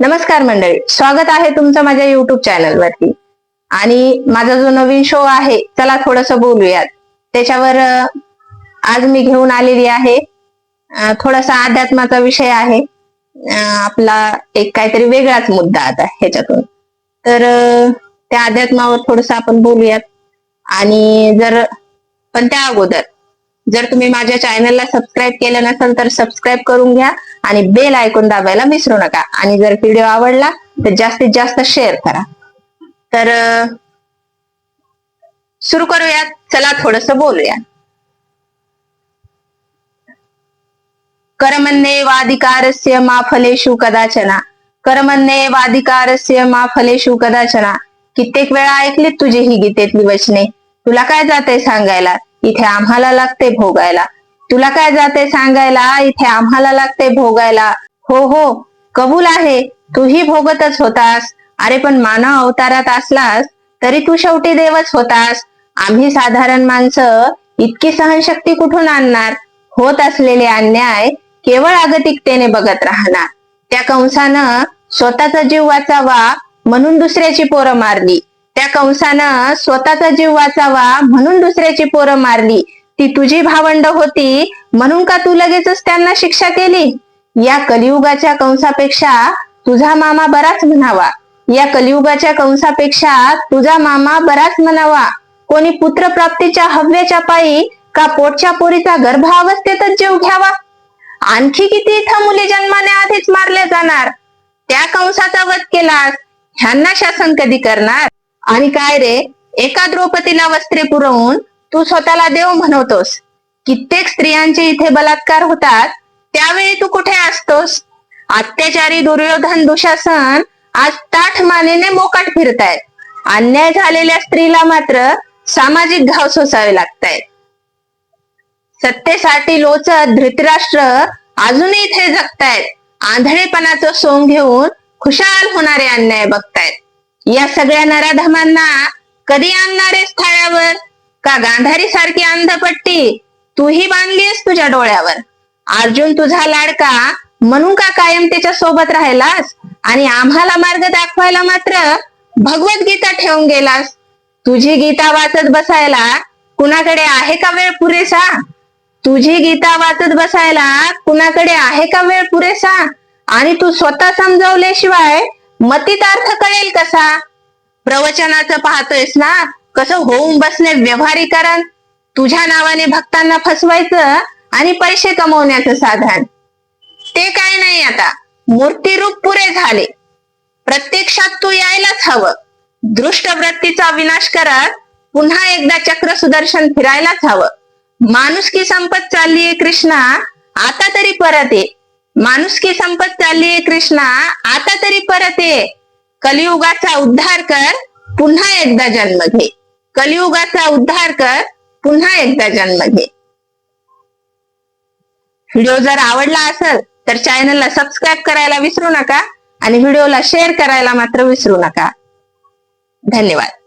नमस्कार मंडळी स्वागत आहे तुमचं माझ्या युट्यूब चॅनलवरती आणि माझा जो नवीन शो आहे चला थोडस बोलूयात. त्याच्यावर आज मी घेऊन आलेली आहे. थोडासा अध्यात्माचा विषय आहे. आपला एक काहीतरी वेगळाच मुद्दा आता ह्याच्यातून. तर त्या अध्यात्मावर थोडस आपण बोलूयात. आणि जर पण त्या अगोदर जर तुम्ही माझ्या चॅनलला सबस्क्राईब केलं नसेल तर सबस्क्राईब करून घ्या आणि बेल ऐकून दाबायला विसरू नका. आणि जर व्हिडिओ आवडला तर जास्तीत जास्त शेअर करा. तर सुरू करूयात. चला थोडस बोलूया करमन्ने वाधिकारस्य मा फलेषु कदाचना. करमन्ने वाधिकारस्य मा फलेषु कदाचना. कित्येक वेळा ऐकलीत तुझी ही गीतेतली वचने. तुला काय जाते सांगायला? इथे आम्हाला लागते भोगायला. तुला काय जाते सांगायला? इथे आम्हाला लागते भोगायला. हो हो कबूल आहे. तूही भोगतच होतास. अरे पण मानव अवतारात असलास तरी तू शेवटी देवच होतास. आम्ही साधारण माणसं इतकी सहनशक्ती कुठून आणणार? होत असलेले अन्याय केवळ अगतिकतेने बघत राहणार. त्या कंसानं स्वतःचा जीव वाचावा म्हणून दुसऱ्याची पोरं मारली. त्या कंसानं स्वतःचा जीव वाचावा म्हणून दुसऱ्याची पोरं मारली. ती तुझी भावंड होती म्हणून का तू लगेचच त्यांना शिक्षा केली? या कलियुगाच्या कंसापेक्षा तुझा मामा बराच म्हणावा. या कलियुगाच्या कंसापेक्षा तुझा मामा बराच म्हणावा. कोणी पुत्रप्राप्तीच्या हव्याच्या पायी का पोटच्या पोरीचा गर्भावस्थेतच जीव घ्यावा? आणखी किती इथं मुली जन्माने आधीच मारल्या जाणार? त्या कंसाचा वध केलास ह्यांना शासन कधी करणार? आणि काय रे? एका द्रौपदीला वस्त्रे पुरवून तू स्वतःला देव म्हणवतोस. कित्येक स्त्रियांचे इथे बलात्कार होतात त्यावेळी तू कुठे असतोस? अत्याचारी दुर्योधन दुशासन आज ताठ मानेने मोकाट फिरतायत. अन्याय झालेल्या स्त्रीला मात्र सामाजिक घाव सोसावे लागतायत. सत्तेसाठी लोचत धृतराष्ट्र अजूनही इथे जगतायत. आंधळेपणाचं सोंग घेऊन खुशाल होणारे अन्याय बघतायत. या सगळ्या नराधमांना कधी आणणारेस थाळ्यावर? का गांधारी सारखी अंधपट्टी? तूही बांधलीस तुझ्या डोळ्यावर. अर्जुन तुझा लाडका म्हणून का कायम त्याच्या सोबत राहिलास? आणि आम्हाला मार्ग दाखवायला मात्र भगवद्गीता ठेवून गेलास. तुझी गीता वाचत बसायला कुणाकडे आहे का वेळ पुरेसा? तुझी गीता वाचत बसायला कुणाकडे आहे का वेळ पुरेसा? आणि तू स्वतः समजावल्याशिवाय मतितार्थ कळेल कसा? प्रवचनाचं पाहतोयस ना? कसं होऊन बसणे व्यवहारीकरण? तुझ्या नावाने भक्तांना फसवायचं आणि पैसे कमवण्याचं साधन. ते काय नाही आता. मूर्तीरूप पुरे झाले. प्रत्यक्षात तू यायलाच हवं. दृष्ट वृत्तीचा विनाश करत पुन्हा एकदा चक्र सुदर्शन फिरायलाच हवं. माणुसकी संपत चाललीये कृष्णा. आता तरी परत ये. माणुसकी संपत चाललीये कृष्णा. आता तरी परत ये. कलियुगाचा उद्धार कर पुन्हा एकदा जन्म घे कलियुगाचा उद्धार कर पुन्हा एकदा जन्म घे व्हिडिओ जर आवडला असेल तर चॅनलला सबस्क्राईब करायला विसरू नका आणि व्हिडिओला शेअर करायला मात्र विसरू नका. धन्यवाद.